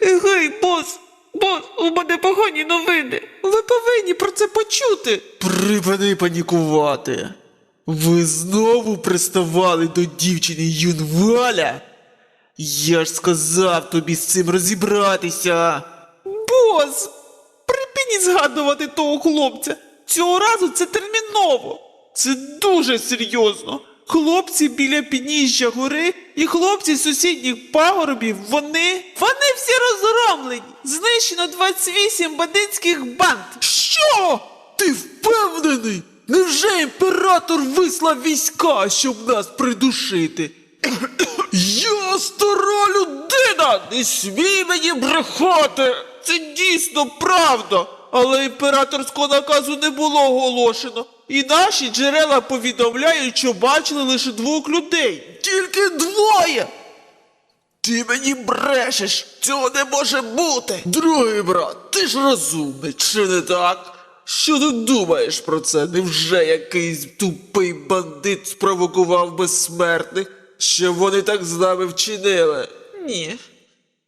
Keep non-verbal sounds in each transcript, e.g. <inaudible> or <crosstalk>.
Гей, бос, бос, у мене погані новини. Ви повинні про це почути. Припини панікувати. Ви знову приставали до дівчини Юнваля? Я ж сказав тобі з цим розібратися. Бос, припиніть згадувати того хлопця. Цього разу це терміново. Це дуже серйозно. Хлопці біля підніжжя гори і хлопці з сусідніх пагорбів, вони. Вони всі розгромлені. Знищено 28 бандитських банд. Що? Ти впевнений? Невже імператор вислав війська, щоб нас придушити? Я стара людина! Не смій мені брехати! Це дійсно правда. Але імператорського наказу не було оголошено. І наші джерела повідомляють, що бачили лише двох людей. Тільки двоє! Ти мені брешеш! Цього не може бути! Другий брат, ти ж розумний, чи не так? Що ти думаєш про це? Невже якийсь тупий бандит спровокував безсмертних, що вони так з нами вчинили? Ні.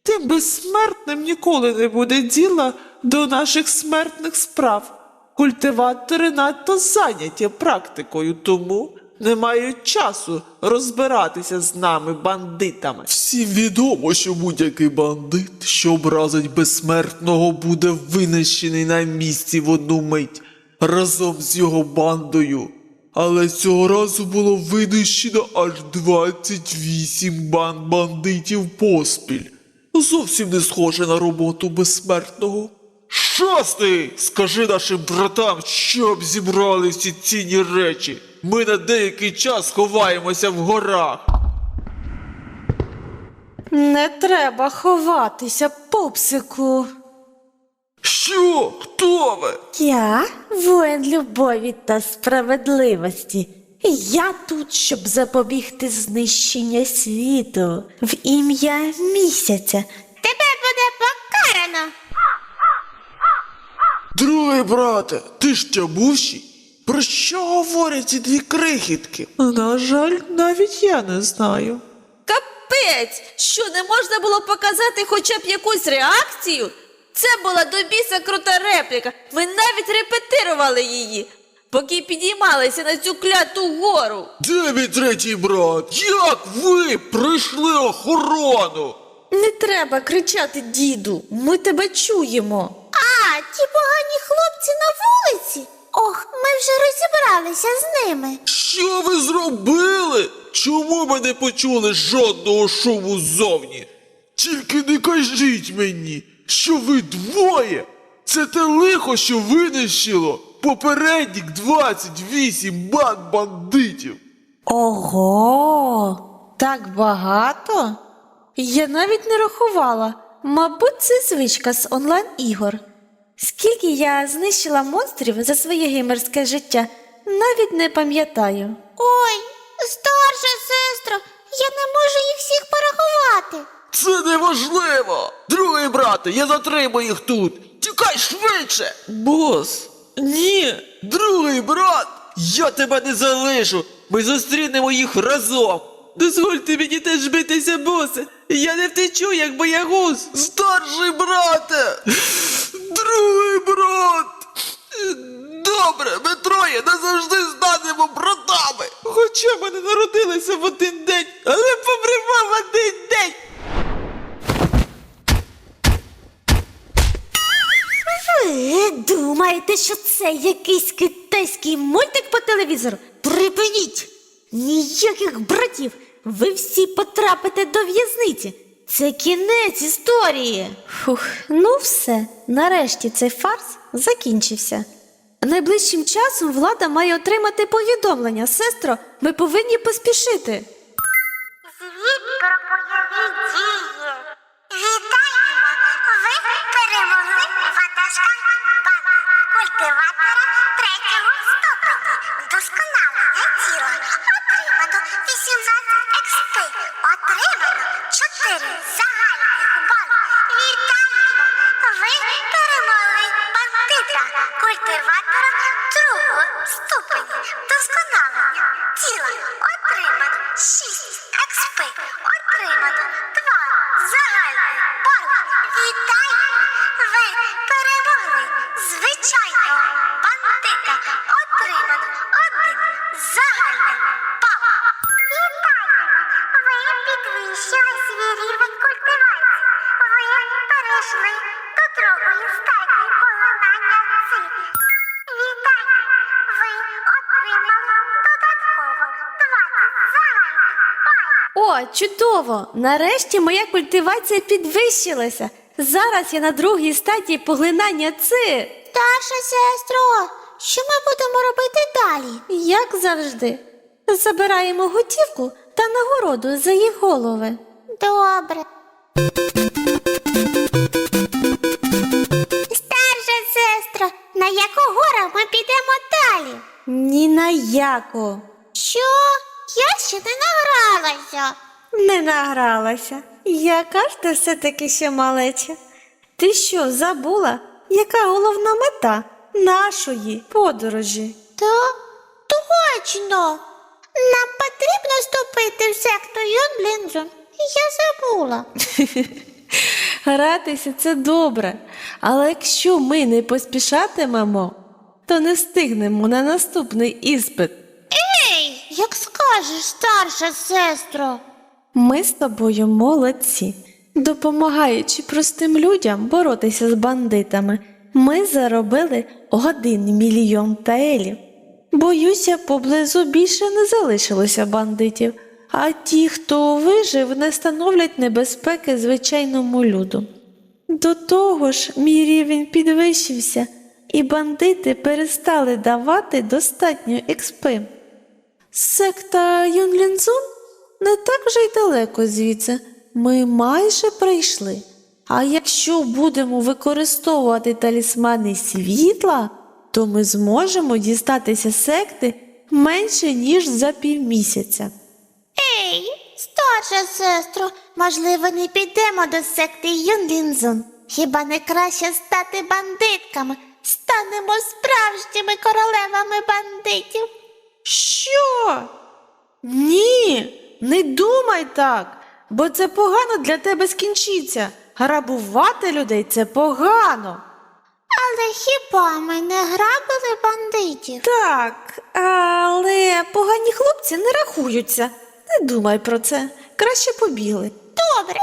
Тим безсмертним ніколи не буде діла до наших смертних справ. Культиватори надто зайняті практикою, тому не мають часу розбиратися з нами, бандитами. Всім відомо, що будь-який бандит, що образить безсмертного, буде винищений на місці в одну мить разом з його бандою. Але цього разу було винищено аж 28 банд бандитів поспіль. Зовсім не схоже на роботу безсмертного. Шостий! Скажи нашим братам, щоб зібрали всі цінні речі. Ми на деякий час ховаємося в горах. Не треба ховатися, пупсику. Що? Хто ви? Я воїн любові та справедливості. Я тут, щоб запобігти знищення світу в ім'я місяця. Тебе буде покарано. Другий брате, ти ж тямущий? Про що говорять ці дві крихітки? На жаль, навіть я не знаю. Капець! Що не можна було показати хоча б якусь реакцію? Це була до біса крута репліка. Ви навіть репетирували її, поки підіймалися на цю кляту гору. Де мій третій брат? Як ви прийшли охорону? Не треба кричати, діду, ми тебе чуємо. Ті погані хлопці на вулиці. Ох, ми вже розібралися з ними. Що ви зробили? Чому ми не почули жодного шуму ззовні? Тільки не кажіть мені, що ви двоє. Це те лихо, що винищило попередніх 28 банд бандитів. Ого, так багато? Я навіть не рахувала. Мабуть, це звичка з онлайн-ігор. Скільки я знищила монстрів за своє геймерське життя, навіть не пам'ятаю. Ой, старша сестро, я не можу їх всіх порахувати. Це неважливо! Другий брате, я затримую їх тут! Тікай швидше! Бос, ні. Другий брат! Я тебе не залишу! Ми зустрінемо їх разом! Дозвольте мені теж битися, босе. Я не втечу, як боягуз. Старший брате! <laughs> Другий брат! Добре, ми троє назавжди станемо братами! Хоча ми не народилися в один день, але помремо в один день. Ви думаєте, що це якийсь китайський мультик по телевізору? Припиніть! Ніяких братів! Ви всі потрапите до в'язниці. Це кінець історії. Фух, ну все. Нарешті цей фарс закінчився. Найближчим часом влада має отримати повідомлення. Сестро, ми повинні поспішити. Звіт про бойові дії. Вітаємо! Ви перемогли ватажка банди культиватора культиватора другого ступеня. досконалення тіла. Отримано 6 експи. Отримано 2 загальний бал. Вітаю! Ви перемогли О, чудово! Нарешті моя культивація підвищилася. Зараз я на другій стадії поглинання ци. Старша сестро, що ми будемо робити далі? Як завжди, забираємо готівку та нагороду за їх голови. Добре. Старша сестро, на яку гору ми підемо далі? Ні на яку. Що? Я ще не награлася. Не награлася. Яка ж ти все-таки ще малеча? Ти що, забула, яка головна мета нашої подорожі? То точно. Нам потрібно вступити в секту Юнблінзон. Я забула. <laughs> Гратися це добре, але якщо ми не поспішатимемо, то не встигнемо на наступний іспит. Як скажеш, старша сестро. Ми з тобою молодці. Допомагаючи простим людям боротися з бандитами, ми заробили один мільйон таелів. Боюся, поблизу більше не залишилося бандитів, а ті, хто вижив, не становлять небезпеки звичайному люду. До того ж, мій рівень підвищився, і бандити перестали давати достатньо експи. Секта Юнлінзун не так вже й далеко звідси. Ми майже прийшли. А якщо будемо використовувати талісмани світла, то ми зможемо дістатися секти менше, ніж за півмісяця. Ей, старша сестро, можливо, не підемо до секти Юнлінзон. Хіба не краще стати бандитками? Станемо справжніми королевами бандитів. Що? Ні, не думай так, бо це погано для тебе скінчиться. Грабувати людей це погано. Але хіба ми не грабили бандитів? Так, але погані хлопці не рахуються. Не думай про це. Краще побігли. Добре.